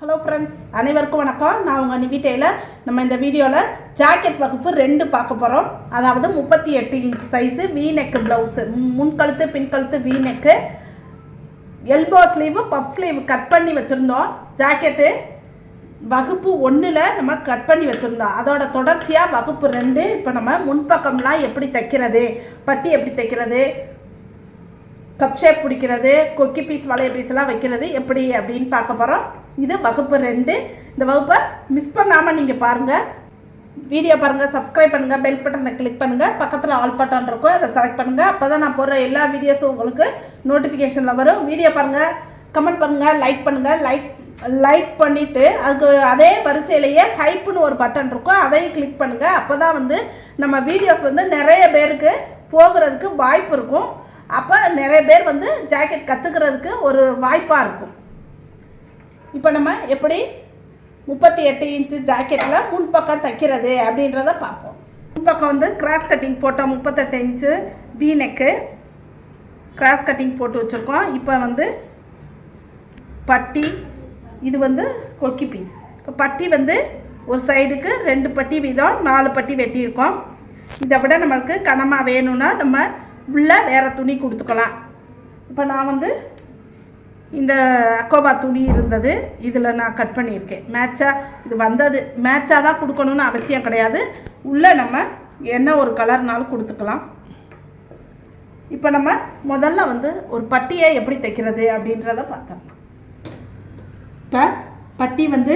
Hello friends அனைவருக்கும் வணக்கம். நான் உங்கள் நிவிட்டையில் நம்ம இந்த வீடியோவில் ஜாக்கெட் வகுப்பு ரெண்டு பார்க்க போகிறோம் அதாவது முப்பத்தி எட்டு inch size V neck blouse முன்கழுத்து பின்கழுத்து V neck elbow sleeve puff sleeve cut பண்ணி வச்சுருந்தோம். ஜாக்கெட்டு வகுப்பு ஒன்றில் நம்ம கட் பண்ணி வச்சுருந்தோம். அதோட தொடர்ச்சியாக வகுப்பு ரெண்டு இப்போ நம்ம முன்பக்கம்லாம் எப்படி தைக்கிறது பட்டி எப்படி தைக்கிறது கப் ஷேப் பிடிக்கிறது கொக்கி பீஸ் வளைய பீஸ் எல்லாம் வைக்கிறது எப்படி அப்படின்னு பார்க்க போகிறோம் இது வகுப்பு ரெண்டு. இந்த வகுப்பை மிஸ் பண்ணாமல் நீங்கள் பாருங்கள் வீடியோ பாருங்கள் சப்ஸ்கிரைப் பண்ணுங்கள் பெல் பட்டனை கிளிக் பண்ணுங்கள் பக்கத்தில் ஆல் பட்டன் இருக்கும். அதை செலக்ட் பண்ணுங்கள் அப்போ தான் நான் போடுற எல்லா வீடியோஸும் உங்களுக்கு நோட்டிஃபிகேஷனில் வரும். வீடியோ பாருங்கள் கமெண்ட் பண்ணுங்கள் லைக் பண்ணுங்கள் லைக் லைக் பண்ணிவிட்டு அதுக்கு அதே வரிசையிலேயே ஹைப்புன்னு ஒரு பட்டன் இருக்கும். அதையும் கிளிக் பண்ணுங்கள் அப்போ தான் வந்து நம்ம வீடியோஸ் வந்து நிறைய பேருக்கு போகிறதுக்கு வாய்ப்பு இருக்கும். அப்போ நிறைய பேர் வந்து ஜாக்கெட் கற்றுக்கிறதுக்கு ஒரு வாய்ப்பாக இருக்கும். இப்போ நம்ம எப்படி முப்பத்தி எட்டு இன்ச்சு ஜாக்கெட்டில் முன்பக்கம் தைக்கிறது அப்படின்றத பார்ப்போம். முன்பக்கம் வந்து கிராஸ் கட்டிங் போட்டோம் முப்பத்தெட்டு inch V neck cross cutting போட்டு வச்சுருக்கோம். இப்போ வந்து பட்டி இது வந்து கொக்கி பீஸ் இப்போ பட்டி வந்து ஒரு சைடுக்கு ரெண்டு பட்டி வீதம் நாலு பட்டி வெட்டியிருக்கோம். இதை விட நமக்கு கனமாக வேணும்னா நம்ம உள்ளே வேறு துணி கொடுத்துக்கலாம். இப்போ நான் வந்து இந்த அக்கோபா துணி இருந்தது. இதில் நான் கட் பண்ணியிருக்கேன். மேட்சாக இது வந்தது. மேட்சாக தான் கொடுக்கணும்னு அவசியம் கிடையாது. உள்ளே நம்ம என்ன ஒரு கலர்னாலும் கொடுத்துக்கலாம். இப்போ நம்ம முதல்ல வந்து ஒரு பட்டியை எப்படி தைக்கிறது அப்படின்றத பார்த்தோம். இப்போ பட்டி வந்து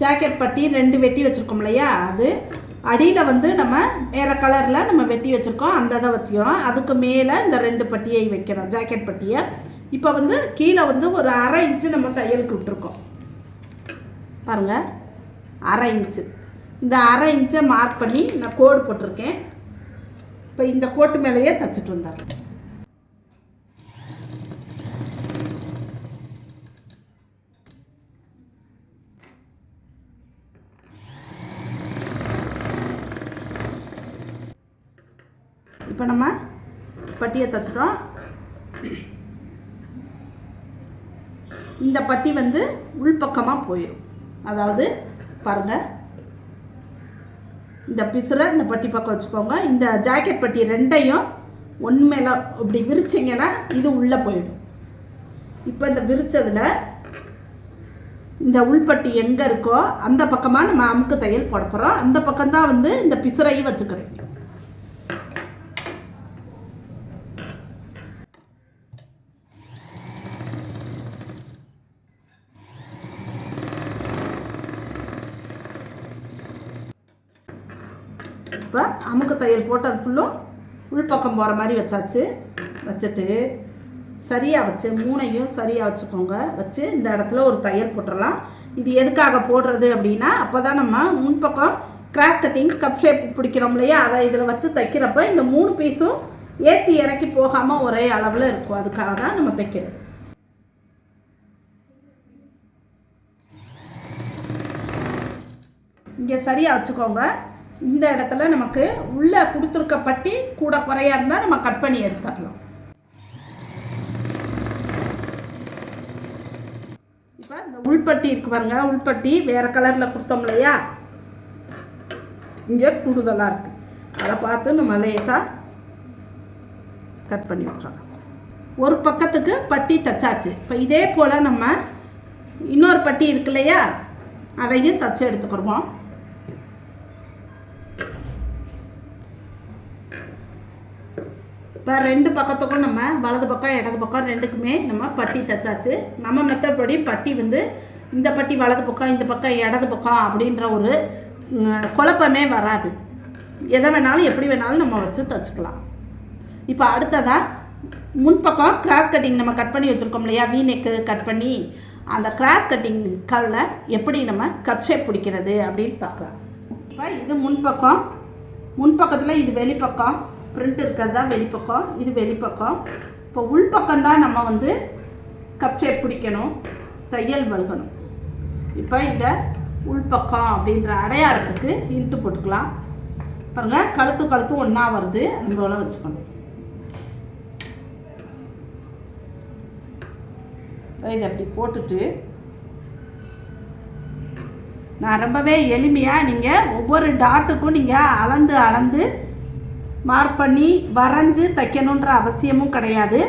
ஜாக்கெட் பட்டி ரெண்டு வெட்டி வச்சுருக்கோம் இல்லையா? அது அடியில் வந்து நம்ம வேறு கலரில் நம்ம வெட்டி வச்சுருக்கோம். அந்த இதை வச்சுக்கிறோம். அதுக்கு மேலே இந்த ரெண்டு பட்டியை வைக்கிறோம். ஜாக்கெட் பட்டியை. இப்போ வந்து கீழே வந்து ஒரு அரை இன்ச்சு நம்ம தையலுக்கு விட்டுருக்கோம். பாருங்கள் அரை இன்ச்சு இந்த அரை இன்ச்சை மார்க் பண்ணி நான் கோடு போட்டிருக்கேன். இப்போ இந்த கோட்டு மேலேயே தைச்சிட்டு வந்துடுறேன் இப்போ நம்ம பட்டியை தைச்சிட்டோம். இந்த பட்டி வந்து உள்பக்கமாக போயிடும் அதாவது பாருங்கள் இந்த பிசுரை இந்த பட்டி பக்கம் வச்சுக்கோங்க. இந்த ஜாக்கெட் பட்டி ரெண்டையும் உண்மையில் இப்படி விரிச்சிங்கன்னா இது உள்ளே போயிடும். இப்போ இந்த விரித்ததில் இந்த உள்பட்டி எங்கே இருக்கோ அந்த பக்கமாக நம்ம அமுக்கு தையல் போட போகிறோம் அந்த பக்கம்தான் வந்து இந்த பிசுரையும் வச்சுக்கிறேன் இப்போ அமுக்கு தையல் போட்டு அது ஃபுல்லும் உள்பக்கம் போகிற மாதிரி வச்சாச்சு. வச்சுட்டு சரியாக வச்சு மூணையும் சரியாக வச்சுக்கோங்க. வச்சு இந்த இடத்துல ஒரு தையல் போட்டுடலாம் இது எதுக்காக போடுறது அப்படின்னா அப்போ தான் நம்ம முன்பக்கம் கிராஸ் கட்டிங் கப் ஷேப் பிடிக்கிறோம் இல்லையா? அதை இதில் வச்சு தைக்கிறப்ப இந்த மூணு பீஸும் ஏற்றி இறக்கி போகாமல் ஒரே அளவில் இருக்கும். அதுக்காக தான் நம்ம தைக்கிறது. இங்கே சரியாக வச்சுக்கோங்க. இந்த இடத்துல நமக்கு உள்ளே கொடுத்துருக்க பட்டி கூட குறையா இருந்தால் நம்ம கட் பண்ணி எடுத்துடலாம். இப்போ இந்த உள்பட்டி இருக்கு பாருங்க உள்பட்டி வேறு கலரில் கொடுத்தோம் இல்லையா? இங்கே கூடுதலாக இருக்குது அதை பார்த்து நம்ம லேசாக கட் பண்ணி விட்றோம் ஒரு பக்கத்துக்கு பட்டி தச்சாச்சு. இப்போ இதே போல் நம்ம இன்னொரு பட்டி இருக்கு இல்லையா? அதையும் தச்சு எடுத்துக்கிறோம் இப்போ ரெண்டு பக்கத்துக்கும் நம்ம வலது பக்கம் இடது பக்கம் ரெண்டுக்குமே நம்ம பட்டி தைச்சாச்சு. நம்ம மெத்தப்படி பட்டி வந்து இந்த பட்டி வலது பக்கம் இந்த பக்கம் இடது பக்கம் அப்படின்ற ஒரு குழப்பமே வராது. எதை வேணாலும் எப்படி வேணாலும் நம்ம வச்சு தைச்சிக்கலாம். இப்போ அடுத்ததாக முன்பக்கம் கிராஸ் கட்டிங் நம்ம கட் பண்ணி வச்சுருக்கோம் இல்லையா? வீ நெக்கு கட் பண்ணி அந்த கிராஸ் கட்டிங் கல்ல எப்படி நம்ம கப் ஷேப் பிடிக்கிறது அப்படின்னு பார்க்கலாம். இப்போ இது முன்பக்கம் முன்பக்கத்தில் இது வெளிப்பக்கம். பிரிண்ட் இருக்கிறது தான் வெளிப்பக்கம்? இது வெளிப்பக்கம். இப்போ உள்பக்கம் தான் நம்ம வந்து கப் ஷேப் பிடிக்கணும். தையல் வழுகணும். இப்போ இதை உள்பக்கம் அப்படின்ற அடையாளத்துக்கு இழுத்து போட்டுக்கலாம். பாருங்கள் கழுத்து கழுத்து ஒன்றா வருது. அந்த போல் வச்சுக்கணும். இதை அப்படி போட்டுட்டு நான் ரொம்பவே எளிமையாக நீங்கள் ஒவ்வொரு டாட்டுக்கும் நீங்கள் அளந்து அளந்து மார்க் பண்ணி வரைஞ்சி தைக்கணுன்ற அவசியமும் கிடையாது.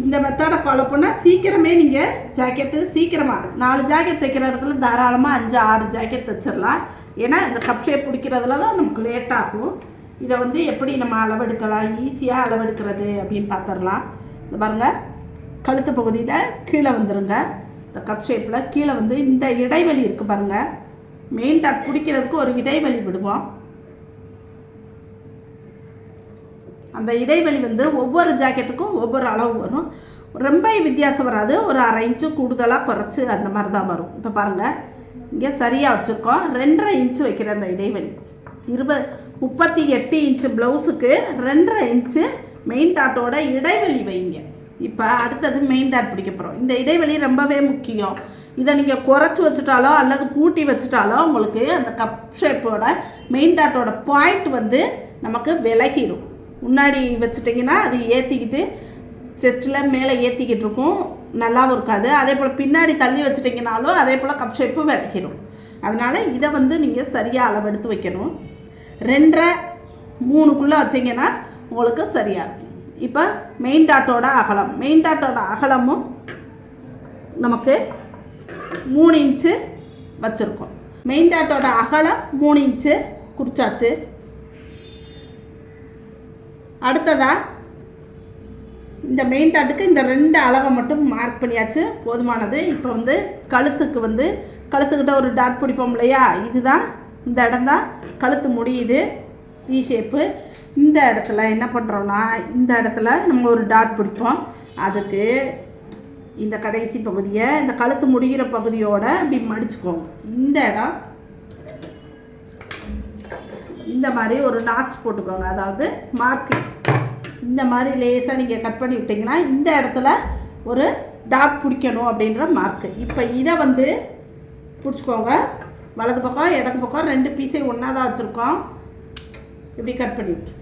இந்த மெத்தடை ஃபாலோ பண்ணால் சீக்கிரமே நீங்கள் ஜாக்கெட்டு சீக்கிரமாக நாலு ஜாக்கெட் தைக்கிற இடத்துல தாராளமாக அஞ்சு ஆறு ஜாக்கெட் தைச்சிடலாம் ஏன்னா இந்த கப் ஷேப் பிடிக்கிறதுல தான் நமக்கு லேட் ஆகும். இதை வந்து எப்படி நம்ம அளவெடுக்கலாம் ஈஸியாக அளவெடுக்கிறது அப்படின்னு பார்த்துடலாம் இந்த பாருங்கள் கழுத்து பகுதியில் கீழே வந்துடுங்க இந்த கப் ஷேப்பில் கீழே வந்து இந்த இடைவெளி இருக்குது பாருங்கள் மெயின் டாட் பிடிக்கிறதுக்கு ஒரு இடைவெளி விடுவோம். அந்த இடைவெளி வந்து ஒவ்வொரு ஜாக்கெட்டுக்கும் ஒவ்வொரு அளவு வரும். ரொம்ப வித்தியாசம் வராது. ஒரு அரை இன்ச்சு கூடுதலாக குறைச்சி அந்த மாதிரி தான் வரும். இப்போ பாருங்கள் இங்கே சரியாக வச்சுருக்கோம். ரெண்டரை இன்ச்சு வைக்கிற அந்த இடைவெளி. இருபது முப்பத்தி எட்டு இன்ச்சு ப்ளவுஸுக்கு ரெண்டரை இன்ச்சு மெயின் டாட்டோட இடைவெளி வைங்க. இப்போ அடுத்தது மெயின் டாட் பிடிக்க போகிறோம் இந்த இடைவெளி ரொம்பவே முக்கியம். இதை நீங்கள் குறைச்சி வச்சுட்டாலோ அல்லது கூட்டி வச்சுட்டாலோ உங்களுக்கு அந்த கப் ஷேப்போட மெயின் டாட்டோட பாயிண்ட் வந்து நமக்கு விலகிடும் முன்னாடி வச்சுட்டிங்கன்னா அது ஏற்றிக்கிட்டு செஸ்ட்டில் மேலே ஏற்றிக்கிட்டு இருக்கும். நல்லாவும் இருக்காது. அதே போல் பின்னாடி தள்ளி வச்சுட்டிங்கனாலும் அதே போல் கப் ஷேப்பும் விளக்கிடும் அதனால் இதை வந்து நீங்கள் சரியாக அளவெடுத்து வைக்கணும். ரெண்டரை மூணுக்குள்ளே வச்சிங்கன்னா உங்களுக்கு சரியாக இருக்கும். இப்போ மெயின் டாட்டோட அகலம். மெயின் டாட்டோட அகலமும் நமக்கு மூணு இன்ச்சு வச்சுருக்கோம். மெயின் டாட்டோட அகலம் மூணு இன்ச்சு குறிச்சாச்சு அடுத்ததாக இந்த மெயின் டாட்டுக்கு இந்த ரெண்டு அளவை மட்டும் மார்க் பண்ணியாச்சு. போதுமானது. இப்போ வந்து கழுத்துக்கு வந்து கழுத்துக்கிட்ட ஒரு டாட் பிடிப்போம் இல்லையா? இதுதான் இந்த இடம் தான் கழுத்து முடியுது. வி ஷேப்பு இந்த இடத்துல என்ன பண்ணுறோன்னா இந்த இடத்துல நம்ம ஒரு டாட் பிடிப்போம். அதுக்கு இந்த கடைசி பகுதியை இந்த கழுத்து முடிகிற பகுதியோட இப்படி மடிச்சுக்கோங்க. இந்த இடம் இந்த மாதிரி ஒரு நாட்ச் போட்டுக்கோங்க. அதாவது மார்க்கு இந்த மாதிரி லேசாக நீங்கள் கட் பண்ணி விட்டிங்கன்னா இந்த இடத்துல ஒரு டாட் பிடிக்கணும் அப்படின்ற மார்க்கு இப்போ இதை வந்து பிடிச்சிக்கோங்க. வலது பக்கம் இடது பக்கம் ரெண்டு பீஸையும் ஒன்றா தான் வச்சுருக்கோம். இப்படி கட் பண்ணிவிட்டு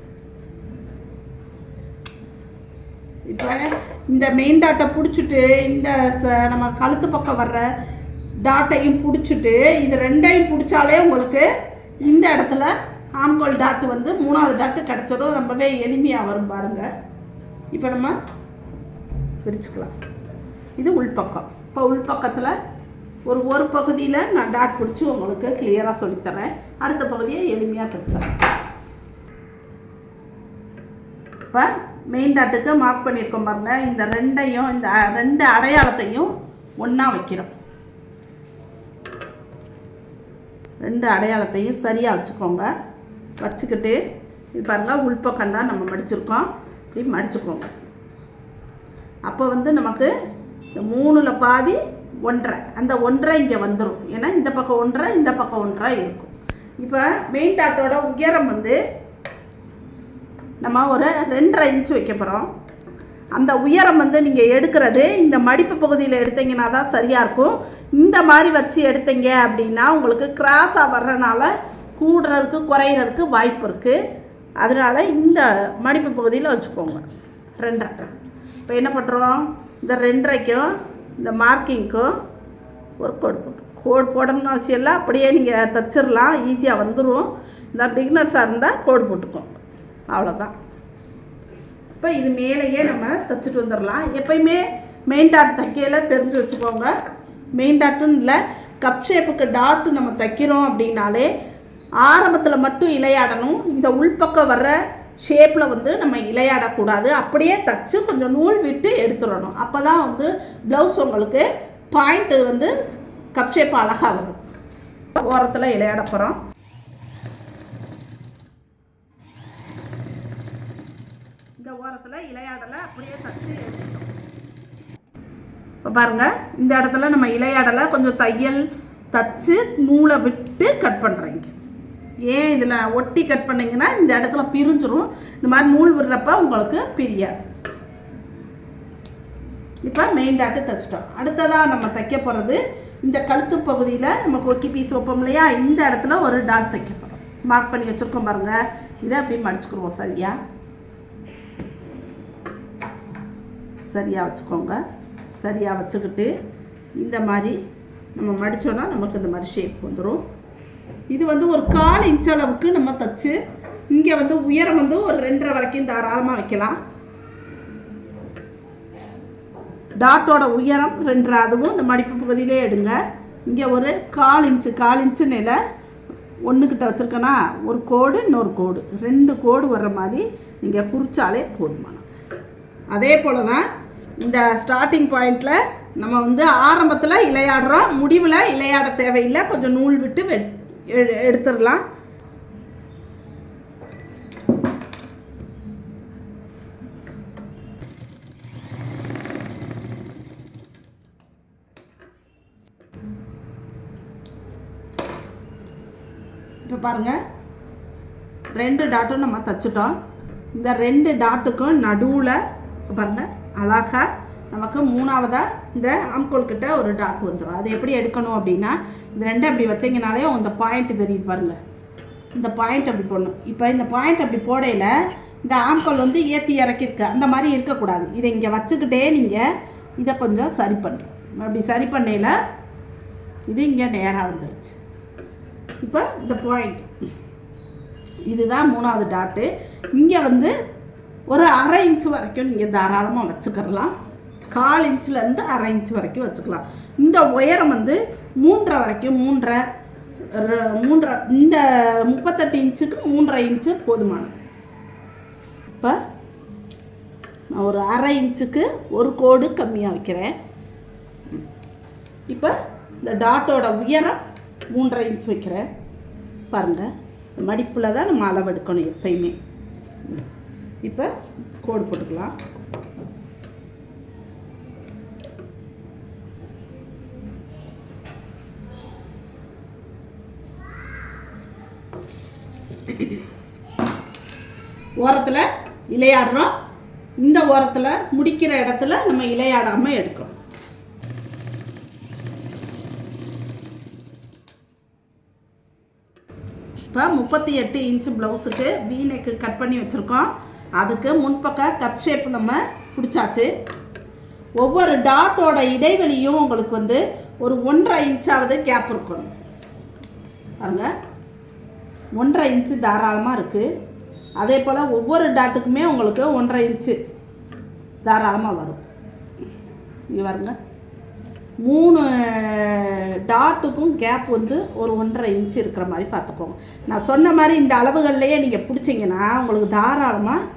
இப்போ இந்த மெயின் டாட்டை பிடிச்சிட்டு இந்த ச- நம்ம கழுத்து பக்கம் வர்ற டாட்டையும் பிடிச்சிட்டு இது ரெண்டையும் பிடிச்சாலே உங்களுக்கு இந்த இடத்துல ஆம்கோல் டாட்டு வந்து மூணாவது டாட்டு கிடச்சிடும் ரொம்பவே எளிமையாக வரும் பாருங்கள் இப்போ நம்ம பிரிச்சுக்கலாம். இது உள்பக்கம். இப்போ உள்பக்கத்தில் ஒரு ஒரு பகுதியில் நான் டாட் பிடிச்சி உங்களுக்கு கிளியராக சொல்லித்தரேன் அடுத்த பகுதியை எளிமையாக தைச்சேன் இப்போ மெயின் டாட்டுக்கு மார்க் பண்ணியிருக்கோம் பாருங்கள் இந்த ரெண்டையும் இந்த ரெண்டு அடையாளத்தையும் ஒன்றா வைக்கிறோம். ரெண்டு அடையாளத்தையும் சரியாக வச்சுக்கோங்க. வச்சுக்கிட்டு இது பாருங்க உள்பக்கம் தான் நம்ம மடிச்சிருக்கோம். இப்படி மடிச்சுக்கோங்க. அப்போ வந்து நமக்கு இந்த மூணில் பாதி ஒன்றரை. அந்த ஒன்றரை இங்கே வந்துடும் ஏன்னா இந்த பக்கம் ஒன்றரை இந்த பக்கம் ஒன்றரை இருக்கும். இப்போ மெயின் டாட்டோட உயரம் வந்து நம்ம ஒரு ரெண்டரை இன்ச் வைக்க போகிறோம் அந்த உயரம் வந்து நீங்கள் எடுக்கிறது இந்த மடிப்பு பகுதியில் எடுத்தீங்கன்னா தான் சரியாக இருக்கும். இந்த மாதிரி வச்சு எடுத்தீங்க அப்படின்னா உங்களுக்கு கிராஸாக வர்றனால கூடுறதுக்கு குறையிறதுக்கு வாய்ப்பு இருக்குது அதனால் இந்த மடிப்பு பகுதியில் வச்சுக்கோங்க. ரெண்டரை. இப்போ என்ன பண்ணுறோம் இந்த ரெண்டரைக்கும் இந்த மார்க்கிங்க்கும் ஒரு கோடு போட்டு கோடு போடணும்னு அவசியம் இல்லை. அப்படியே நீங்கள் தச்சிடலாம் ஈஸியாக வந்துடும் இந்த பிகினர்ஸாக இருந்தால் கோடு போட்டுக்கோங்க. அவ்வளோதான் இப்போ இது மேலேயே நம்ம தைச்சிட்டு வந்துடலாம் எப்பயுமே மெயின் டாட் தைக்கையில் தெரிஞ்சு வச்சுக்கோங்க. மெயின் டாட்டுன்னு இல்லை கப் ஷேப்புக்கு டாட்டு நம்ம தைக்கிறோம் அப்படின்னாலே ஆரம்பத்தில் மட்டும் இலையாடணும். இந்த உள்பக்கம் வர்ற ஷேப்பில் வந்து நம்ம இலையாடக்கூடாது. அப்படியே தச்சு கொஞ்சம் நூல் விட்டு எடுத்துடணும். அப்போ தான் வந்து ப்ளவுஸ் உங்களுக்கு பாயிண்ட்டு வந்து கப் ஷேப் அழகாக வரும். ஓரத்தில் இலையாட போகிறோம் இந்த ஓரத்தில் இலையாடலை அப்படியே தச்சு இப்போ பாருங்கள் இந்த இடத்துல நம்ம இலையாடலை கொஞ்சம் தையல் தச்சு நூலை விட்டு கட் பண்ணுறீங்க ஏன் இதில் ஒட்டி கட் பண்ணிங்கன்னா இந்த இடத்துல பிரிஞ்சிரும். இந்த மாதிரி நூல் விடுறப்ப உங்களுக்கு பிரியாது. இப்போ மெயின் டாட்டு தைச்சிட்டோம். அடுத்ததாக நம்ம தைக்க போகிறது இந்த கழுத்து பகுதியில் நம்ம கொக்கி பீஸ் வைப்போம் இல்லையா? இந்த இடத்துல ஒரு டாட் தைக்க போகிறோம் மார்க் பண்ணி வச்சுருக்கோம் பாருங்கள் இதை அப்படியே மடிச்சுக்கிடுவோம். சரியா? சரியாக வச்சுக்கோங்க. சரியாக வச்சுக்கிட்டு இந்த மாதிரி நம்ம மடித்தோன்னா நமக்கு இந்த மாதிரி ஷேப் வந்துடும் இது வந்து ஒரு கால் இன்ச் அளவுக்கு நம்ம தச்சு இங்கே வந்து உயரம் வந்து ஒரு ரெண்டரை வரைக்கும் தாராளமாக வைக்கலாம். டாட்டோட உயரம் ரெண்டரை அதுவும் இந்த மடிப்பு பகுதியிலே எடுங்க. இங்கே ஒரு கால் இன்ச்சு கால் இன்ச்சு நில ஒன்றுக்கிட்ட வச்சுருக்கேன்னா ஒரு கோடு இன்னொரு கோடு. ரெண்டு கோடு வர்ற மாதிரி நீங்கள் குறித்தாலே போதுமான அதே போல் தான் இந்த ஸ்டார்டிங் பாயிண்டில் நம்ம வந்து ஆரம்பத்தில் இலையாடுறோம் முடிவில் இலையாட தேவையில்லை கொஞ்சம் நூல் விட்டு வெட் எடுத்துடலாம். இப்போ பாருங்கள் ரெண்டு டாட்டும் நம்ம தச்சுட்டோம். இந்த ரெண்டு டாட்டுக்கும் நடுவில் பாருங்கள் அழகா நமக்கு மூணாவதாக இந்த ஆம்கோல் கிட்ட ஒரு டாட் வந்துடும் அது எப்படி எடுக்கணும் அப்படின்னா இந்த ரெண்டு அப்படி வச்சீங்கனாலே இந்த பாயிண்ட் தெரியுது பாருங்கள் இந்த பாயிண்ட் அப்படி போடணும். இப்போ இந்த பாயிண்ட் அப்படி போடையில் இந்த ஆம்கோல் வந்து ஏற்றி இறக்கிருக்க அந்த மாதிரி இருக்கக்கூடாது. இதை இங்கே வச்சுக்கிட்டே நீங்கள் இதை கொஞ்சம் சரி பண்ணுறோம் அப்படி சரி பண்ணையில் இது இங்கே நேராக வந்துடுச்சு இப்போ இந்த பாயிண்ட் இதுதான் மூணாவது டாட்டு இங்கே வந்து ஒரு அரை இன்ச் வரைக்கும் நீங்கள் தாராளமாக வச்சுக்கிறலாம் கால் இன்ச்லேருந்து அரை இன்ச் வரைக்கும் வச்சுக்கலாம். இந்த உயரம் வந்து மூன்றரை வரைக்கும் மூன்றரை ர- மூன்றரை இந்த முப்பத்தெட்டு இன்ச்சுக்கு மூன்றரை இன்ச்சு போதுமானது. இப்போ நான் ஒரு அரை இன்ச்சுக்கு ஒரு கோடு கம்மியாக வைக்கிறேன். இப்போ இந்த டாட்டோட உயரம் மூன்றரை இன்ச் வைக்கிறேன். பாருங்கள் மடிப்பில் தான் நம்ம அளவு எடுக்கணும் எப்பயுமே. இப்போ கோடு போட்டுக்கலாம். ஓரத்தில் இலையாடுறோம். இந்த ஓரத்தில் முடிக்கிற இடத்துல நம்ம இலையாடாமல் எடுக்கணும். இப்போ முப்பத்தி எட்டு இன்ச்சு ப்ளவுஸுக்கு வீணைக்கு கட் பண்ணி வச்சுருக்கோம். அதுக்கு முன்பக்க கப் ஷேப் நம்ம பிடிச்சாச்சு. ஒவ்வொரு டாட்டோட இடைவெளியும் உங்களுக்கு வந்து ஒரு ஒன்றரை இன்ச்சாவது கேப் இருக்கணும். பாருங்கள் ஒன்றரை இன்ச்சு தாராளமாக இருக்குது அதே போல் ஒவ்வொரு டாட்டுக்குமே உங்களுக்கு ஒன்றரை இன்ச்சு தாராளமாக வரும். இங்கே பாருங்க. மூணு டாட்டுக்கும் கேப் வந்து ஒரு ஒன்றரை இன்ச்சு இருக்கிற மாதிரி பார்த்துக்கோங்க. நான் சொன்ன மாதிரி இந்த அளவுகள்லையே நீங்கள் பிடிச்சிங்கன்னா உங்களுக்கு தாராளமாக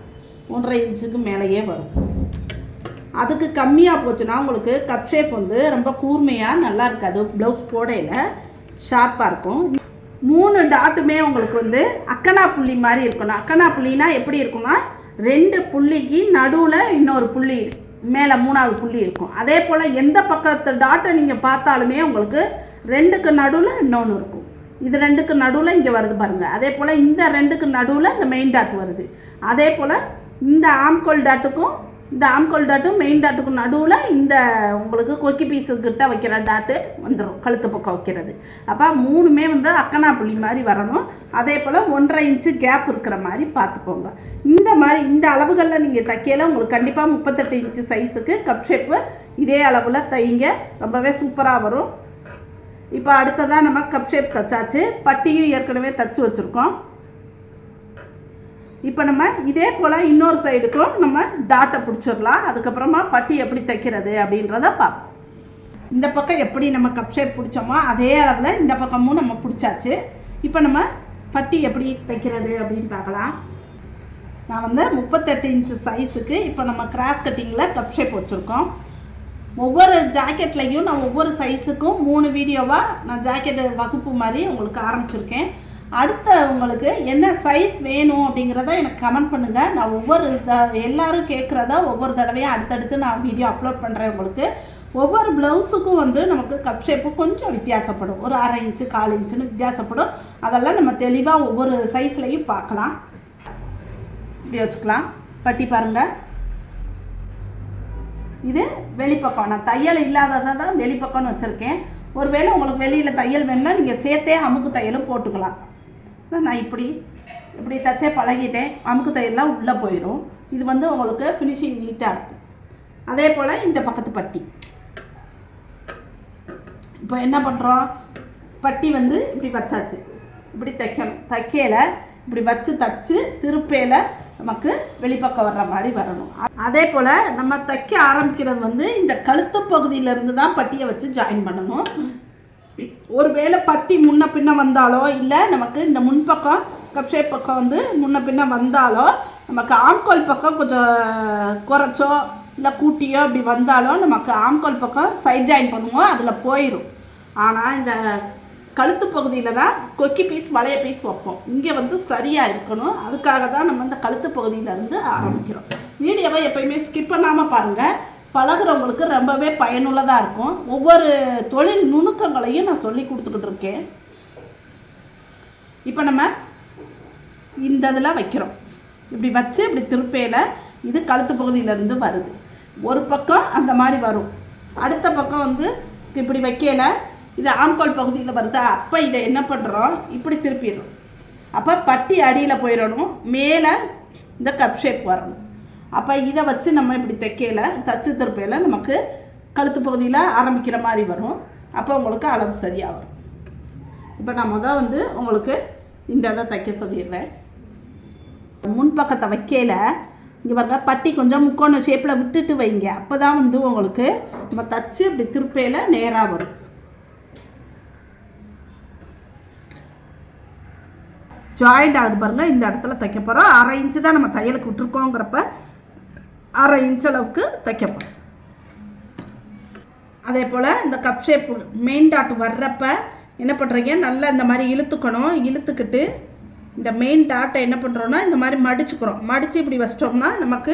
ஒன்றரை இன்ச்சுக்கு மேலேயே வரும். அதுக்கு கம்மியாக போச்சுன்னா உங்களுக்கு கப் ஷேப் வந்து ரொம்ப கூர்மையாக நல்லா இருக்காது. ப்ளவுஸ் போடையில் ஷார்ப்பாக இருக்கும். மூணு டாட்டுமே உங்களுக்கு வந்து அக்கனா புள்ளி மாதிரி இருக்கணும். அக்கனா புள்ளினா எப்படி இருக்கும்னா ரெண்டு புள்ளிக்கு நடுவில் இன்னொரு புள்ளி மேலே மூணாவது புள்ளி இருக்கும். அதே போல் எந்த பக்கத்து டாட்டை நீங்கள் பார்த்தாலுமே உங்களுக்கு ரெண்டுக்கு நடுவில் இன்னொன்று இருக்கும். இது ரெண்டுக்கு நடுவில் இங்கே வருது பாருங்கள் அதே போல் இந்த ரெண்டுக்கு நடுவில் இந்த மெயின் டாட் வருது. அதே போல் இந்த ஆம்கோல் டாட்டுக்கும் இந்த ஆம்கோல் டாட்டும் மெயின் டாட்டுக்கும் நடுவில் இந்த உங்களுக்கு கொக்கி பீஸு கிட்ட வைக்கிற டாட்டு வந்துடும் கழுத்து பக்கம் வைக்கிறது. அப்போ மூணுமே வந்து அக்கனா புள்ளி மாதிரி வரணும். அதே போல் ஒன்றரை இன்ச்சு கேப் இருக்கிற மாதிரி பார்த்துக்கோங்க. இந்த மாதிரி இந்த அளவுகளில் நீங்கள் தைக்கையில் உங்களுக்கு கண்டிப்பாக முப்பத்தெட்டு இன்ச்சு சைஸுக்கு கப் ஷேப்பு இதே அளவில் தைங்க. ரொம்பவே சூப்பராக வரும். இப்போ அடுத்ததாக நம்ம கப் ஷேப் தைச்சாச்சு. பட்டியும் ஏற்கனவே தச்சு வச்சுருக்கோம். இப்போ நம்ம இதே போல் இன்னொரு சைடுக்கும் நம்ம டாட்டை பிடிச்சிடலாம். அதுக்கப்புறமா பட்டி எப்படி தைக்கிறது அப்படின்றத பார்ப்போம். இந்த பக்கம் எப்படி நம்ம கப் ஷேப் பிடிச்சோமோ அதே அளவில் இந்த பக்கமும் நம்ம பிடிச்சாச்சு. இப்போ நம்ம பட்டி எப்படி தைக்கிறது அப்படின்னு பார்க்கலாம். நான் வந்து முப்பத்தெட்டு இன்ச்சு சைஸுக்கு இப்போ நம்ம கிராஸ் கட்டிங்கில் கப் ஷேப் வச்சுருக்கோம். ஒவ்வொரு ஜாக்கெட்லேயும் நான் ஒவ்வொரு சைஸுக்கும் மூணு வீடியோவாக நான் ஜாக்கெட்டு வகுப்பு மாதிரி உங்களுக்கு ஆரம்பிச்சிருக்கேன். அடுத்த உங்களுக்கு என்ன சைஸ் வேணும் அப்படிங்கிறத எனக்கு கமெண்ட் பண்ணுங்கள் நான் ஒவ்வொரு த எல்லாரும் கேட்குறதா ஒவ்வொரு தடவையும் அடுத்தடுத்து நான் வீடியோ அப்லோட் பண்ணுறேன் உங்களுக்கு. ஒவ்வொரு ப்ளவுஸுக்கும் வந்து நமக்கு கப் ஷேப்பு கொஞ்சம் வித்தியாசப்படும். ஒரு அரை இன்ச்சு கால் இன்ச்சுன்னு வித்தியாசப்படும். அதெல்லாம் நம்ம தெளிவாக ஒவ்வொரு சைஸ்லையும் பார்க்கலாம். இப்படி வச்சுக்கலாம். பட்டி பாருங்கள் இது வெளிப்பக்கம். நான் தையல் இல்லாததை தான் வெளிப்பக்கம்னு வச்சுருக்கேன். ஒருவேளை உங்களுக்கு வெளியில் தையல் வேணும்னா நீங்கள் சேர்த்தே அமுக்கு தையலும் போட்டுக்கலாம். நான் இப்படி இப்படி தச்சே பழகிட்டேன். அமுக்கு தையெல்லாம் உள்ளே போயிடும் இது வந்து உங்களுக்கு ஃபினிஷிங் நீட்டாக இருக்கும். அதே போல் இந்த பக்கத்து பட்டி. இப்போ என்ன பண்ணுறோம் பட்டி வந்து இப்படி வச்சாச்சு. இப்படி தைக்கணும். தைக்கையில் இப்படி வச்சு தச்சு திருப்பையில் நமக்கு வெளிப்பக்கம் வர்ற மாதிரி வரணும். அதே போல் நம்ம தைக்க ஆரம்பிக்கிறது வந்து இந்த கழுத்து பகுதியிலேருந்து தான் பட்டியை வச்சு ஜாயின் பண்ணணும். ஒருவேளை பட்டி முன்ன பின்ன வந்தாலோ இல்லை நமக்கு இந்த முன்பக்கம் கப்ஷேப் பக்கம் வந்து முன்ன பின்ன வந்தாலோ நமக்கு ஆம்கோல் பக்கம் கொஞ்சம் குறைச்சோ இல்லை கூட்டியோ அப்படி வந்தாலோ நமக்கு ஆம்கோல் பக்கம் சைட் ஜாயின் பண்ணுவோம் அதில் போயிடும் ஆனால் இந்த கழுத்து பகுதியில் தான் கொக்கி பீஸ் வளைய பீஸ் வைப்போம். இங்கே வந்து சரியாக இருக்கணும். அதுக்காக தான் நம்ம இந்த கழுத்து பகுதியிலேருந்து ஆரம்பிக்கிறோம். வீடியோவை எப்பயுமே ஸ்கிப் பண்ணாமல் பாருங்கள் பழகுறவங்களுக்கு ரொம்பவே பயனுள்ளதாக இருக்கும். ஒவ்வொரு தொழில் நுணுக்கங்களையும் நான் சொல்லி கொடுத்துக்கிட்டு இருக்கேன். இப்போ நம்ம இந்த இதில் வைக்கிறோம். இப்படி வச்சு இப்படி திருப்பையில் இது கழுத்து பகுதியிலேருந்து வருது. ஒரு பக்கம் அந்த மாதிரி வரும். அடுத்த பக்கம் வந்து இப்படி வைக்கல இது ஆம்கோல் பகுதியில் வருது. அப்போ இதை என்ன பண்ணுறோம் இப்படி திருப்பிடுறோம். அப்போ பட்டி அடியில் போயிடணும். மேலே இந்த கப் ஷேப் வரணும். அப்போ இதை வச்சு நம்ம இப்படி தைக்கையில் தச்சு திருப்பையில் நமக்கு கழுத்து பகுதியில் ஆரம்பிக்கிற மாதிரி வரும். அப்போ உங்களுக்கு அளவு சரியாக வரும் இப்போ நான் முதல் வந்து உங்களுக்கு இந்த இதை தைக்க சொல்லிடுறேன். முன்பக்கத்தை வைக்கையில் இங்கே பாருங்க பட்டி கொஞ்சம் முக்கோண ஷேப்பில் விட்டுட்டு வைங்க. அப்போ தான் வந்து உங்களுக்கு நம்ம தச்சு இப்படி திருப்பையில் நேராக வரும். ஜாயிண்ட் ஆகுது பாருங்கள் இந்த இடத்துல தைக்க போகிறோம் அரை இன்ச்சு தான் நம்ம தையலுக்கு விட்டுருக்கோங்கிறப்ப அரை இன்ச் அளவுக்கு தைக்கப்போம் அதே போல் இந்த கப் ஷேப் மெயின் டாட் வர்றப்ப என்ன பண்ணுறீங்க நல்லா இந்த மாதிரி இழுத்துக்கணும். இழுத்துக்கிட்டு இந்த மெயின் டாட்டை என்ன பண்ணுறோன்னா இந்த மாதிரி மடிச்சுக்கிறோம். மடித்து இப்படி வச்சிட்டோம்னா நமக்கு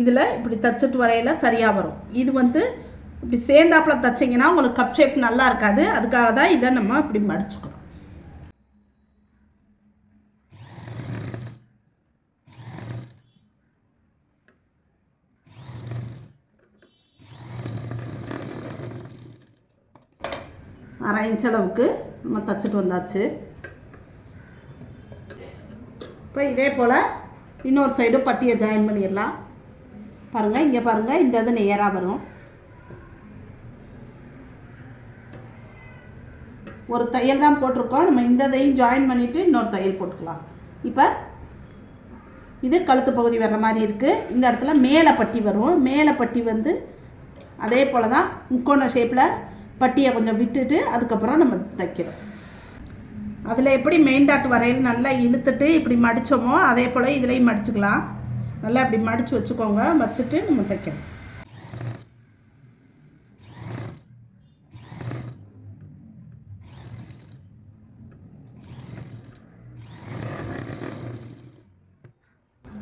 இதில் இப்படி தச்சுட்டு வரையில் சரியாக வரும். இது வந்து இப்படி சேர்ந்தாப்பில் தைச்சிங்கன்னா உங்களுக்கு கப் ஷேப் நல்லா இருக்காது. அதுக்காக தான் இதை நம்ம இப்படி மடிச்சுக்கிறோம். அரை இன்ச் அளவுக்கு நம்ம தச்சுட்டு வந்தாச்சு. இப்போ இதே போல் இன்னொரு சைடும் பட்டியை ஜாயின் பண்ணிடலாம். பாருங்கள் இங்கே பாருங்கள் இந்த இது நேராக வரும். ஒரு தையல் தான் போட்டிருக்கோம். நம்ம இந்த இதையும் ஜாயின் பண்ணிவிட்டு இன்னொரு தையல் போட்டுக்கலாம். இப்போ இது கழுத்து பகுதி வர்ற மாதிரி இருக்குது இந்த இடத்துல மேலே பட்டி வரும். மேலே பட்டி வந்து அதே போல் தான் முக்கோண ஷேப்பில் பட்டியை கொஞ்சம் விட்டுட்டு அதுக்கப்புறம் நம்ம தைக்கிறோம். அதில் எப்படி மெயின் டாட் வரையில் நல்லா இழுத்துட்டு இப்படி மடித்தோமோ அதே போல் இதுலேயும் மடிச்சுக்கலாம். நல்லா இப்படி மடித்து வச்சுக்கோங்க. வச்சுட்டு நம்ம தைக்கணும்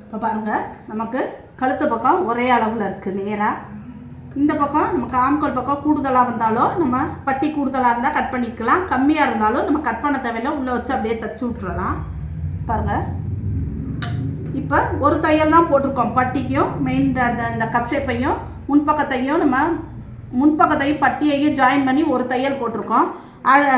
இப்போ பாருங்கள் நமக்கு கழுத்து பக்கம் ஒரே அளவில் இருக்குது நேராக இந்த பக்கம் நமக்கு காம்கோல் பக்கம் கூடுதலாக வந்தாலும் நம்ம பட்டி கூடுதலாக இருந்தால் கட் பண்ணிக்கலாம். கம்மியாக இருந்தாலும் நம்ம கட் பண்ண தேவையில்ல. உள்ளே வச்சு அப்படியே தச்சு விட்றலாம் பாருங்கள் இப்போ ஒரு தையல் தான் போட்டிருக்கோம். பட்டிக்கும் மெயின் இந்த கப் ஷேப்பையும் முன்பக்கத்தையும் நம்ம முன்பக்கத்தையும் பட்டியையும் ஜாயின் பண்ணி ஒரு தையல் போட்டிருக்கோம்.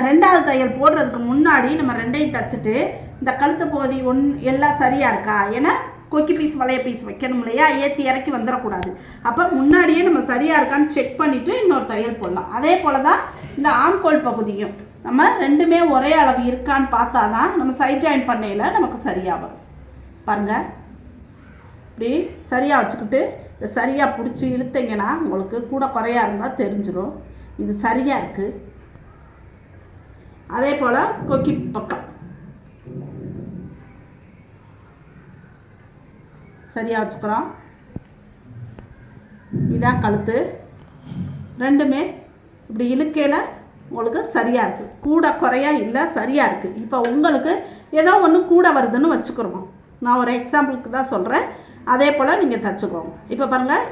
ரெண்டாவது தையல் போடுறதுக்கு முன்னாடி நம்ம ரெண்டையும் தச்சுட்டு இந்த கழுத்து பகுதி ஒன் எல்லாம் சரியாக இருக்கா? ஏன்னா கொக்கி பீஸ் வளைய பீஸ் வைக்கணும் இல்லையா? ஏற்றி இறக்கி வந்துடக்கூடாது. அப்போ முன்னாடியே நம்ம சரியாக இருக்கான்னு செக் பண்ணிவிட்டு இன்னொரு தையல் போடலாம். அதே போல் தான் இந்த ஆம்கோல் பகுதியும். நம்ம ரெண்டுமே ஒரே அளவு இருக்கான்னு பார்த்தா தான் நம்ம சைட் ஜாயின் பண்ணையில் நமக்கு சரியாக வரும். பாருங்கள் இப்படி சரியாக வச்சுக்கிட்டு இதை சரியாக பிடிச்சி இழுத்தீங்கன்னா உங்களுக்கு கூட குறையா இருந்தால் தெரிஞ்சிடும் இது சரியாக இருக்குது அதே போல் கொக்கி பக்கம். சரியாக வச்சுக்கிறோம். இதான் கழுத்து. ரெண்டுமே இப்படி இழுக்கையில் உங்களுக்கு சரியாக இருக்குது கூட குறையா இல்லை சரியாக இருக்குது இப்போ உங்களுக்கு ஏதோ ஒன்று கூட வருதுன்னு வச்சுக்கிறோம். நான் ஒரு எக்ஸாம்பிளுக்கு தான் சொல்கிறேன் அதே போல் நீங்கள் தச்சுக்கோங்க. இப்போ பாருங்கள்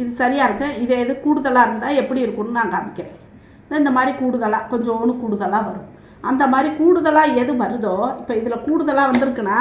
இது சரியாக இருக்குது இதே இது கூடுதலாக இருந்தால் எப்படி இருக்கும்னு நான் காமிக்கிறேன். இந்த மாதிரி கூடுதலாக கொஞ்சம் ஒன்று கூடுதலாக வரும். அந்த மாதிரி கூடுதலாக எது வருதோ இப்போ இதில் கூடுதலாக வந்திருக்குன்னா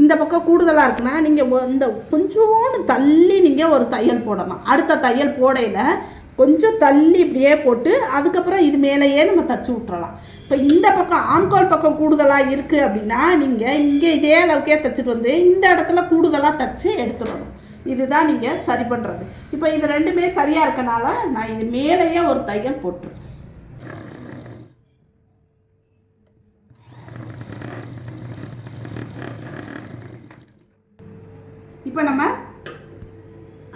இந்த பக்கம் கூடுதலாக இருக்குன்னா நீங்கள் இந்த கொஞ்சோண்டு தள்ளி நீங்கள் ஒரு தையல் போடணும். அடுத்த தையல் போடையில் கொஞ்சம் தள்ளி இப்படியே போட்டு அதுக்கப்புறம் இது மேலேயே நம்ம தச்சு விட்றலாம் இப்போ இந்த பக்கம் ஆம்கால் பக்கம் கூடுதலாக இருக்குது அப்படின்னா நீங்கள் இங்கே இதே அளவுக்கே தைச்சிட்டு வந்து இந்த இடத்துல கூடுதலாக தச்சு எடுத்துடணும். இதுதான் நீங்கள் சரி பண்ணுறது இப்போ இது ரெண்டுமே சரியாக இருக்கனால நான் இது மேலேயே ஒரு தையல் போட்டுருக்கேன். இப்போ நம்ம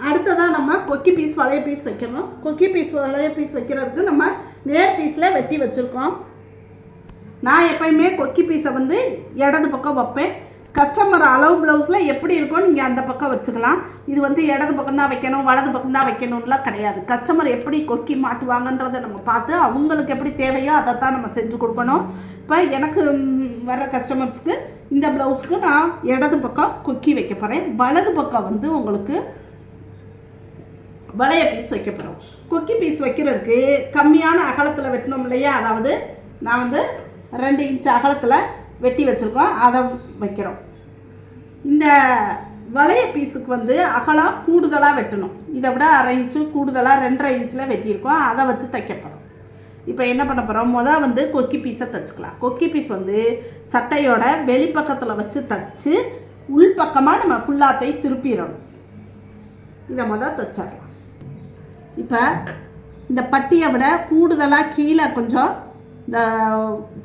அடுத்ததாக நம்ம கொக்கி பீஸ் வளைய பீஸ் வைக்கணும். கொக்கி பீஸ் வளைய பீஸ் வைக்கிறதுக்கு நம்ம நேர் பீஸில் வெட்டி வச்சுருக்கோம். நான் எப்பயுமே கொக்கி பீஸை வந்து இடது பக்கம் வைப்பேன். கஸ்டமர் அளவு ப்ளவுஸில் எப்படி இருக்கோ நீங்கள் அந்த பக்கம் வச்சுக்கலாம். இது வந்து இடது பக்கம் தான் வைக்கணும் வலது பக்கம் தான் வைக்கணும்லாம் கிடையாது. கஸ்டமர் எப்படி கொக்கி மாட்டுவாங்கன்றதை நம்ம பார்த்து அவங்களுக்கு எப்படி தேவையோ அதை தான் நம்ம செஞ்சு கொடுக்கணும். இப்போ எனக்கு வர்ற கஸ்டமர்ஸ்க்கு இந்த ப்ளவுஸ்க்கு நான் இடது பக்கம் கொக்கி வைக்க போகிறேன் வலது பக்கம் வந்து உங்களுக்கு வளைய பீஸ் வைக்க போகிறோம் கொக்கி பீஸ் வைக்கிறதுக்கு கம்மியான அகலத்தில் வெட்டணும் இல்லையா? அதாவது நான் வந்து ரெண்டு இன்ச் அகலத்தில் வெட்டி வச்சுருக்கோம். அதை வைக்கிறோம். இந்த வளைய பீஸுக்கு வந்து அகலம் கூடுதலாக வெட்டணும். இதை விட அரை இன்ச்சு கூடுதலாக ரெண்டரை இன்ச்சில் வெட்டியிருக்கோம். அதை வச்சு தைக்க போகிறோம் இப்போ என்ன பண்ண போகிறோம் மொதல் வந்து கொக்கி பீஸை தைச்சிக்கலாம். கொக்கி பீஸ் வந்து சட்டையோட வெளிப்பக்கத்தில் வச்சு தைச்சு உள்பக்கமாக நம்ம ஃபுல்லாத்தை திருப்பிடணும். இதை மொதல் தைச்சிடலாம். இப்போ இந்த பட்டியை விட கூடுதலாக கீழே கொஞ்சம் இந்த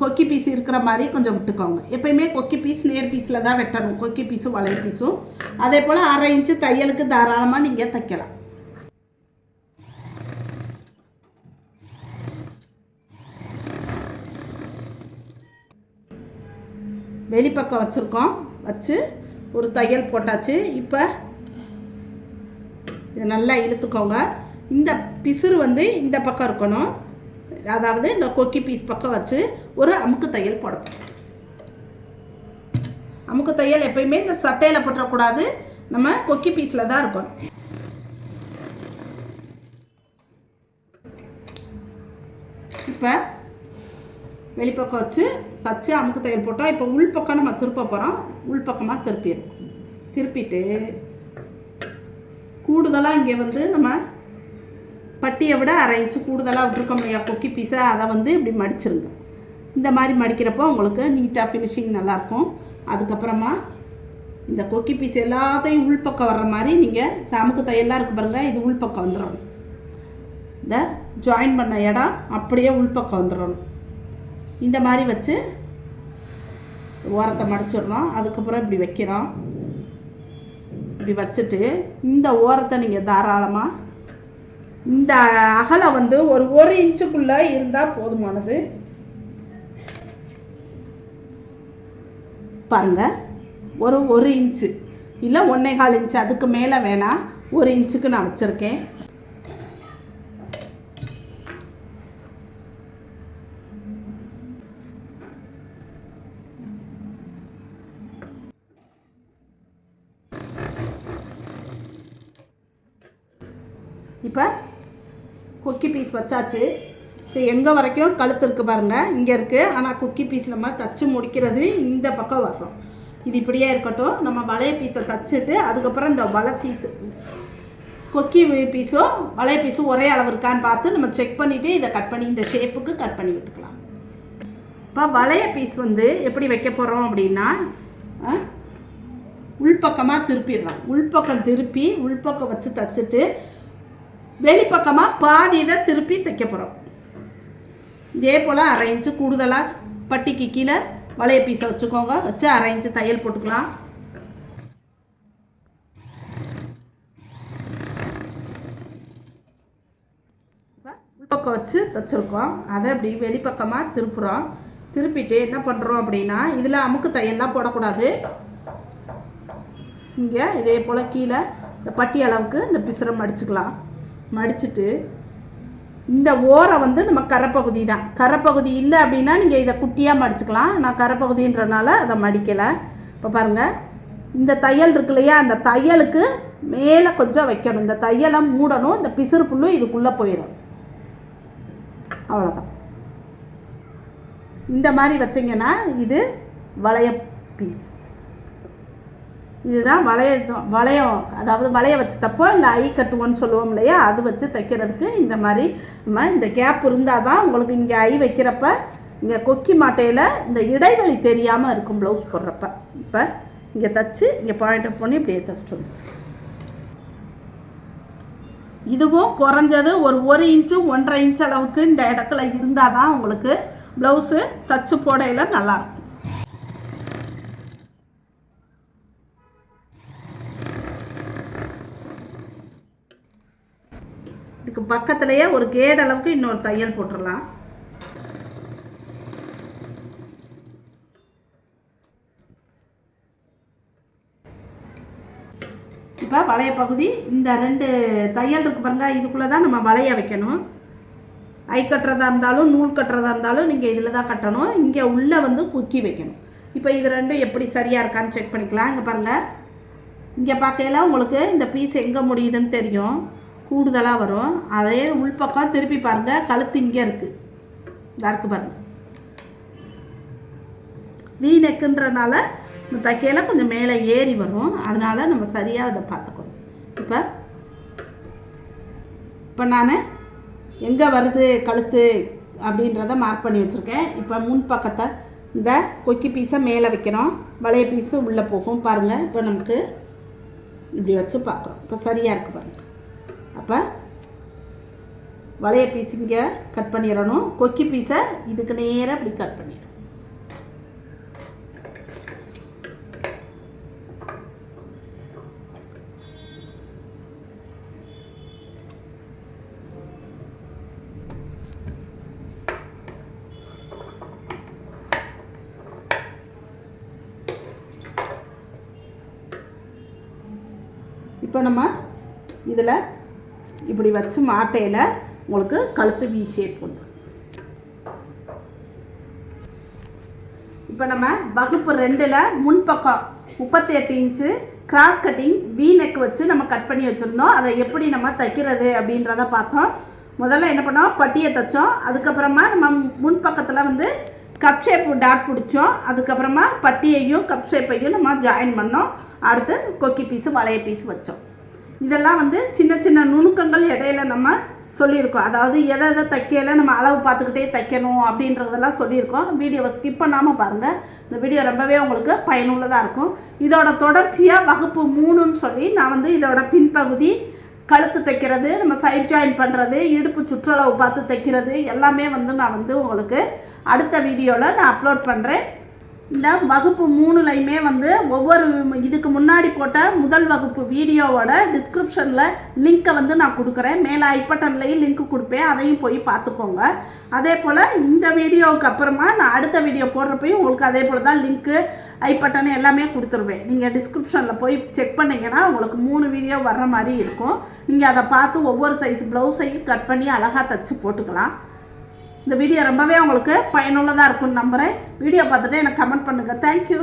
கொக்கி பீஸ் இருக்கிற மாதிரி கொஞ்சம் விட்டுக்கோங்க. எப்பயுமே கொக்கி பீஸ் நேர் பீஸில் தான் வெட்டணும். கொக்கி பீஸும் வளைய பீஸும் அதே போல் அரை இன்ச்சு தையலுக்கு தாராளமாக நீங்கள் தைக்கலாம். வெளிப்பக்கம் வச்சுருக்கோம். வச்சு ஒரு தையல் போட்டாச்சு. இப்போ இதை நல்லா இழுத்துக்கோங்க. இந்த பிசுறு வந்து இந்த பக்கம் இருக்கணும். அதாவது இந்த கொக்கி பீஸ் பக்கம் வச்சு ஒரு அமுக்கு தையல் போடணும். அமுக்கு தையல் எப்பயுமே இந்த சட்டையில் போட்டுறக்கூடாது நம்ம கொக்கி பீஸில் தான் இருக்கணும். இப்போ வெளிப்பக்கம் வச்சு தச்சு அமுக்கு தையல் போட்டோம் இப்போ உள்பக்கம் நம்ம திருப்ப போகிறோம் உள்பக்கமாக திருப்பிடும் திருப்பிட்டு கூடுதலாக இங்கே வந்து நம்ம பட்டியை விட அரை இன்ச்சு கூடுதலாக விட்டுருக்கோம் இல்லையா கொக்கி பீஸை. அதை வந்து இப்படி மடிச்சிருங்க. இந்த மாதிரி மடிக்கிறப்போ உங்களுக்கு நீட்டாக ஃபினிஷிங் நல்லாயிருக்கும். அதுக்கப்புறமா இந்த கொக்கி பீஸ் எல்லாத்தையும் உள்பக்கம் வர்ற மாதிரி நீங்கள் இந்த அமுக்கு தையல்லாம் இருக்கு பாருங்கள் இது உள்பக்கம் வந்துடணும். இந்த ஜாயின் பண்ண இடம் அப்படியே உள்பக்கம் வந்துடணும். இந்த மாதிரி வச்சு ஓரத்தை மடிச்சிடுறோம் அதுக்கப்புறம் இப்படி வைக்கிறோம். இப்படி வச்சுட்டு இந்த ஓரத்தை நீங்கள் தாராளமாக இந்த அகலம் வந்து ஒரு ஒரு இன்ச்சுக்குள்ளே இருந்தால் போதுமானது. பாருங்கள் ஒரு ஒரு இன்ச்சு. இல்லை ஒன்றே கால் இன்ச்சு. அதுக்கு மேலே வேணாம் ஒரு இன்ச்சுக்கு நான் வச்சுருக்கேன் இப்போ கொக்கி பீஸ் வச்சாச்சு. இது எங்கே வரைக்கும் கழுத்து இருக்குது பாருங்கள் இங்கே இருக்குது ஆனால் குக்கி பீஸ் நம்ம தச்சு முடிக்கிறது இந்த பக்கம் வர்றோம். இது இப்படியே இருக்கட்டும். நம்ம வளைய பீஸை தச்சுட்டு அதுக்கப்புறம் இந்த வலை பீஸு கொக்கி பீஸும் வளைய பீஸும் ஒரே அளவு இருக்கான்னு பார்த்து நம்ம செக் பண்ணிவிட்டு இதை கட் பண்ணி இந்த ஷேப்புக்கு கட் பண்ணி விட்டுக்கலாம். இப்போ வளைய பீஸ் வந்து எப்படி வைக்க போகிறோம் அப்படின்னா உள்பக்கமாக திருப்பிடுறோம் உள்பக்கம் திருப்பி உள்பக்கம் வச்சு தச்சுட்டு வெளிப்பக்கமாக பாதி இதை திருப்பி தைக்க போகிறோம் இதே போல் அரை இன்ச்சு கூடுதலாக பட்டிக்கு கீழே வளைய பீஸை வச்சுக்கோங்க. வச்சு அரை இன்ச்சு தையல் போட்டுக்கலாம். உள்பக்கம் வச்சு தைச்சிருக்கோம். அதை அப்படி வெளிப்பக்கமாக திருப்புறோம். திருப்பிட்டு என்ன பண்ணுறோம் அப்படின்னா இதில் அமுக்கு தையல்லாம் போடக்கூடாது. இங்கே இதே போல் கீழே இந்த பட்டி அளவுக்கு இந்த பிசுரை அடிச்சுக்கலாம். மடிச்சுட்டு இந்த ஓரம் வந்து நம்ம கரைப்பகுதி தான். கரைப்பகுதி இல்லை அப்படின்னா நீங்கள் இதை குட்டியாக மடிச்சுக்கலாம். நான் கரைப்பகுதின்றனால அதை மடிக்கலை. இப்போ பாருங்கள் இந்த தையல் இருக்கு இல்லையா? அந்த தையலுக்கு மேலே கொஞ்சம் வைக்கணும். இந்த தையலை மூடணும். இந்த பிசுறு புல்லும் இதுக்குள்ளே போயிடும். அவ்வளோதான் இந்த மாதிரி வச்சிங்கன்னா இது வளைய பீஸ் இதுதான் வளைய வளையம். அதாவது வளைய வச்சு தப்போ இல்லை ஐ கட்டுவோன்னு சொல்லுவோம் இல்லையா? அது வச்சு தைக்கிறதுக்கு இந்த மாதிரி நம்ம இந்த கேப் இருந்தால் தான் உங்களுக்கு இங்கே ஐ வைக்கிறப்ப இங்கே கொக்கி மாட்டையில் இந்த இடைவெளி தெரியாமல் இருக்கும் ப்ளவுஸ் போடுறப்ப. இப்போ இங்கே தச்சு இங்கே பாயிண்ட் பண்ணி இப்படியே தச்சிட்டு இதுவும் குறைஞ்சது ஒரு ஒரு இன்ச்சு ஒன்றரை இன்ச் அளவுக்கு இந்த இடத்துல இருந்தால் தான் உங்களுக்கு ப்ளவுஸு தச்சு போடையில் நல்லாயிருக்கும் இதுக்கு பக்கத்துலேயே ஒரு கேட் அளவுக்கு இன்னொரு தையல் போட்டுடலாம். இப்போ வளைய பகுதி இந்த ரெண்டு தையல் இருக்கு பாருங்க இதுக்குள்ளே தான் நம்ம வளைய வைக்கணும். ஐ கட்டுறதா இருந்தாலும் நூல் கட்டுறதா இருந்தாலும் நீங்கள் இதில் தான் கட்டணும். இங்கே உள்ளே வந்து குக்கி வைக்கணும். இப்போ இது ரெண்டும் எப்படி சரியாக இருக்கான்னு செக் பண்ணிக்கலாம். இங்கே பாருங்கள் இங்கே பார்க்கையில உங்களுக்கு இந்த பீஸ் எங்கே முடியுதுன்னு தெரியும். கூடுதலாக வரும். அதே உள்பக்கம் திருப்பி பாருங்கள் கழுத்து இங்கே இருக்குது இதா இருக்கு பாருங்கள் வீ நெக்குன்றனால இந்த தைக்கையில் கொஞ்சம் மேலே ஏறி வரும். அதனால் நம்ம சரியாக அதை பார்த்துக்கணும். இப்போ இப்போ நான் எங்கே வருது கழுத்து அப்படின்றத மார்க் பண்ணி வச்சுருக்கேன். இப்போ முன் பக்கத்தை இந்த கொக்கி பீஸை மேலே வைக்கிறோம் வளைய பீஸு உள்ளே போகும் பாருங்கள் இப்போ நமக்கு இப்படி வச்சு பார்க்குறோம் இப்போ சரியாக இருக்குது பாருங்கள் அப்போ வளைய பீஸ் இங்கே கட் பண்ணிடணும். கொக்கி பீஸை இதுக்கு நேராக இப்படி கட் பண்ணிடணும் இப்போ நம்ம இதில் இப்படி வச்சு மாட்டையில் உங்களுக்கு கழுத்து வி ஷேப் வந்துடும் இப்போ நம்ம வகுப்பு ரெண்டில் முன்பக்கம் முப்பத்தி எட்டு inch cross cutting V neck வச்சு நம்ம கட் பண்ணி வச்சுருந்தோம். அதை எப்படி நம்ம தைக்கிறது அப்படின்றத பார்த்தோம். முதல்ல என்ன பண்ணோம்? பட்டியை தைச்சோம். அதுக்கப்புறமா நம்ம முன்பக்கத்தில் வந்து கப் ஷேப் டாட் பிடிச்சோம். அதுக்கப்புறமா பட்டியையும் கப் ஷேப்பையும் நம்ம ஜாயின் பண்ணோம். அடுத்து கொக்கி பீஸு வளைய பீஸ் வச்சோம். இதெல்லாம் வந்து சின்ன சின்ன நுணுக்கங்கள் இடையில நம்ம சொல்லியிருக்கோம். அதாவது எதை எதை தைக்கல நம்ம அளவு பார்த்துக்கிட்டே தைக்கணும் அப்படின்றதெல்லாம் சொல்லியிருக்கோம். வீடியோவை ஸ்கிப் பண்ணாமல் பாருங்கள் இந்த வீடியோ ரொம்பவே உங்களுக்கு பயனுள்ளதாக இருக்கும். இதோட தொடர்ச்சியாக வகுப்பு மூணுன்னு சொல்லி நான் வந்து இதோட பின்பகுதி கழுத்து தைக்கிறது நம்ம சைட் ஜாயின் பண்ணுறது இடுப்பு சுற்றளவு பார்த்து தைக்கிறது எல்லாமே வந்து நான் வந்து உங்களுக்கு அடுத்த வீடியோவில் நான் அப்லோட் பண்ணுறேன் இந்த வகுப்பு மூணுலையுமே வந்து ஒவ்வொரு இதுக்கு முன்னாடி போட்ட முதல் வகுப்பு வீடியோவோட டிஸ்கிரிப்ஷனில் லிங்க்கை வந்து நான் கொடுக்குறேன். மேலே ஐப்பட்டன்லேயும் லிங்க் கொடுப்பேன். அதையும் போய் பார்த்துக்கோங்க. அதே போல் இந்த வீடியோவுக்கு அப்புறமா நான் அடுத்த வீடியோ போடுறப்பையும் உங்களுக்கு அதே போல் தான் லிங்க்கு ஐப்பட்டன் எல்லாமே கொடுத்துருவேன். நீங்கள் டிஸ்கிரிப்ஷனில் போய் செக் பண்ணிங்கன்னா உங்களுக்கு மூணு வீடியோ வர்ற மாதிரி இருக்கும். நீங்கள் அதை பார்த்து ஒவ்வொரு சைஸ் ப்ளவுஸையும் கட் பண்ணி அழகாக தைச்சி போட்டுக்கலாம். இந்த வீடியோ ரொம்பவே உங்களுக்கு பயனுள்ளதாக இருக்கும்னு நம்புகிறேன் வீடியோ பார்த்துட்டு எனக்கு கமெண்ட் பண்ணுங்கள் தேங்க்யூ